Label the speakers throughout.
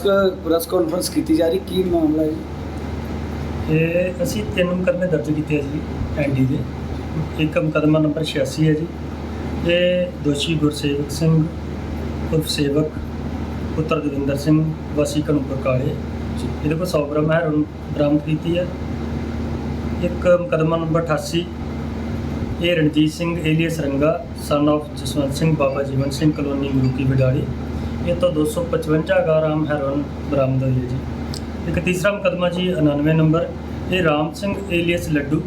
Speaker 1: Press conference ਕੀਤੀ ਜਾ ਰਹੀ ਕੀ ਮਾਮਲਾ ਹੈ ਜੀ?
Speaker 2: ਇਹ ਅਸੀਂ ਤਿੰਨ ਮੁਕੱਦਮੇ ਦਰਜ ਕੀਤੇ ਆ ਜੀ ਐਨਡੀ ਦੇ। ਇੱਕ ਮੁਕੱਦਮਾ ਨੰਬਰ 86 ਹੈ ਜੀ। ਇਹ ਦੋਸ਼ੀ ਗੁਰਸੇਵਕ ਸਿੰਘ ਉਰਫ ਸੇਵਕ ਪੁੱਤਰ ਦਵਿੰਦਰ ਸਿੰਘ ਵਾਸੀ ਕਨੂਪੁਰ ਕਾਲੇ। ਇਹਦੇ ਕੋਲ 100 ਗ੍ਰਾਮ ਹੈਰੋਨ ਬਰਾਮਦ ਕੀਤੀ ਹੈ ਇੱਕ ਮੁਕੱਦਮਾ ਨੰਬਰ 88 ਇਹ Ranjit Singh alias Ranga son of Jaswant Singh Baba Jiwan Singh colony Maruki Vidali ਇਹ ਤੋਂ 255 ਗ੍ਰਾਮ ਹੈਰੋਨ ਬਰਾਮਦ ਹੋਈ ਹੈ ਜੀ। ਇੱਕ ਤੀਸਰਾ ਮੁਕੱਦਮਾ ਜੀ 99 ਨੰਬਰ। ਇਹ ਰਾਮ ਸਿੰਘ ਏਲੀਅਸ ਲੱਡੂ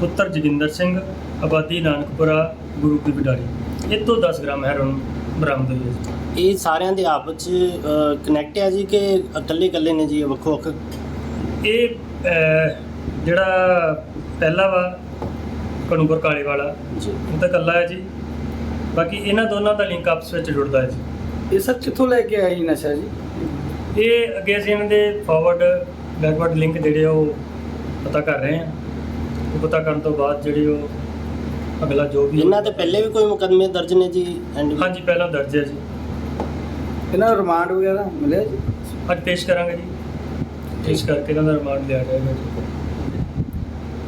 Speaker 2: ਪੁੱਤਰ ਜੋਗਿੰਦਰ ਸਿੰਘ ਆਬਾਦੀ ਨਾਨਕਪੁਰਾ ਗੁਰੂ ਕੀ ਵਿਡਾਲੀ ਇਹ ਤੋਂ 10 ਗ੍ਰਾਮ ਹੈਰੋਨ ਬਰਾਮਦ ਹੋਈ ਹੈ ਜੀ।
Speaker 3: ਇਹ ਸਾਰਿਆਂ ਦੇ ਆਪਸ ਚ ਕਨੈਕਟ ਹੈ ਜੀ ਕਿ ਇਕੱਲੇ ਇਕੱਲੇ ਨੇ ਜੀ ਇਹ ਵੱਖੋ ਵੱਖ?
Speaker 2: ਇਹ ਅਹ, ਜਿਹੜਾ ਪਹਿਲਾ ਵਾ ਕਨੂਪੁਰ ਕਾਲੇ ਵਾਲਾ
Speaker 3: ਜੀ।
Speaker 2: ਉਹ ਤਾਂ ਇਕੱਲਾ ਹੈ ਜੀ। ਬਾਕੀ ਇਹਨਾਂ ਦੋਨਾਂ ਦਾ ਲਿੰਕ ਆਪਸ ਵਿੱਚ ਜੁੜਦਾ ਹੈ ਜੀ।
Speaker 1: ਇਹ ਸਰ ਕਿੱਥੋਂ ਲੈ ਕੇ ਆਈ ਨਸ਼ਾ ਜੀ?
Speaker 2: ਇਹ ਅੱਗੇ ਅਸੀਂ ਇਹਨਾਂ ਦੇ ਫਾਰਵਰਡ ਬੈਕਵਰਡ ਲਿੰਕ ਜਿਹੜੇ ਆ ਉਹ ਪਤਾ ਕਰ ਰਹੇ ਹਾਂ। ਉਹ ਪਤਾ ਕਰਨ ਤੋਂ ਬਾਅਦ ਜਿਹੜੇ ਉਹ ਅਗਲਾ ਜੋ ਵੀ
Speaker 3: ਇਹਨਾਂ ਤੇ ਪਹਿਲੇ ਵੀ ਕੋਈ ਮੁਕੱਦਮੇ ਦਰਜ ਨੇ ਜੀ ਐਂਡ
Speaker 2: ਹਾਂਜੀ ਪਹਿਲਾਂ ਦਰਜ ਹੈ ਜੀ।
Speaker 1: ਇਹਨਾਂ ਦਾ ਰਿਮਾਂਡ ਵਗੈਰਾ ਮਿਲਿਆ ਜੀ?
Speaker 2: ਅੱਜ ਪੇਸ਼ ਕਰਾਂਗੇ ਜੀ। ਪੇਸ਼ ਕਰਕੇ ਇਹਨਾਂ ਦਾ ਰਿਮਾਂਡ ਲਿਆ ਜਾਏਗਾ ਜੀ।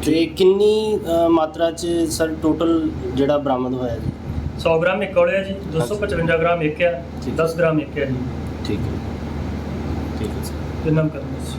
Speaker 3: ਤੇ ਕਿੰਨੀ ਅ, ਮਾਤਰਾ ਚ ਸਰ ਟੋਟਲ ਜਿਹੜਾ ਬਰਾਮਦ ਹੋਇਆ ਜੀ?
Speaker 2: 100 ਗ੍ਰਾਮ ਇੱਕ ਕੋਲੇ ਹੈ ਜੀ 255 ਗ੍ਰਾਮ ਇੱਕ ਆ 10 ਗ੍ਰਾਮ ਇੱਕ ਹੈ ਜੀ।
Speaker 3: ਠੀਕ ਹੈ। ਠੀਕ ਹੈ ਸਰ।
Speaker 2: ਤਿੰਨਾਂ ਕਰਨਾ ਸੀ